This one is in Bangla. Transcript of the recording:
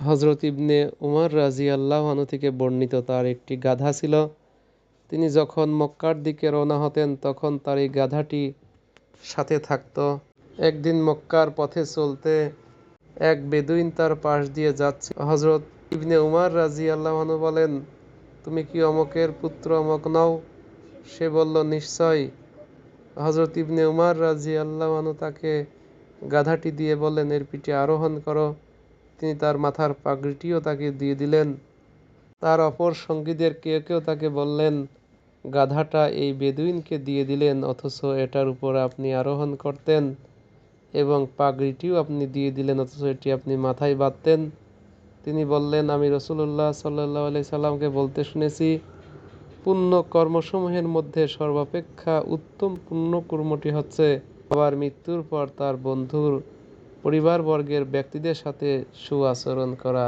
হজরত ইবনে উমর রাজি আল্লাহ থেকে বর্ণিত তার একটি গাধা ছিল। তিনি যখন মক্কার দিকে রওনা হতেন, তখন তার এই গাধাটি সাথে থাকত। একদিন মক্কার পথে চলতে এক বেদুইন তার পাশ দিয়ে যাচ্ছে। হজরত ইবনে উমার রাজি আল্লাহনু বলেন, তুমি কি অমকের পুত্র অমক নও? সে বলল, নিশ্চয়। হজরত ইবনে উমার রাজি আল্লাহনু তাকে গাধাটি দিয়ে বলেন এর পিঠে আরোহণ করো। তিনি তার মাথার পাগড়িটিও তাকে দিয়ে দিলেন। তার অপর সঙ্গীদের কেউ কেউ তাকে বললেন, গাধাটা এই বেদুইনকে দিয়ে দিলেন, অথচ এটার উপর আপনি আরোহণ করতেন এবং পাগড়িটিও আপনি দিয়ে দিলেন, অথচ এটি আপনি মাথায় বাঁধতেন। তিনি বললেন, আমি রসুল্লাহ সাল্লাহ আলি সাল্লামকে বলতে শুনেছি, পুণ্য কর্মসমূহের মধ্যে সর্বাপেক্ষা উত্তম পুণ্য কর্মটি হচ্ছে আবার মৃত্যুর পর তার বন্ধুর পরিবারবর্গের ব্যক্তিদের সাথে সুআচরণ করা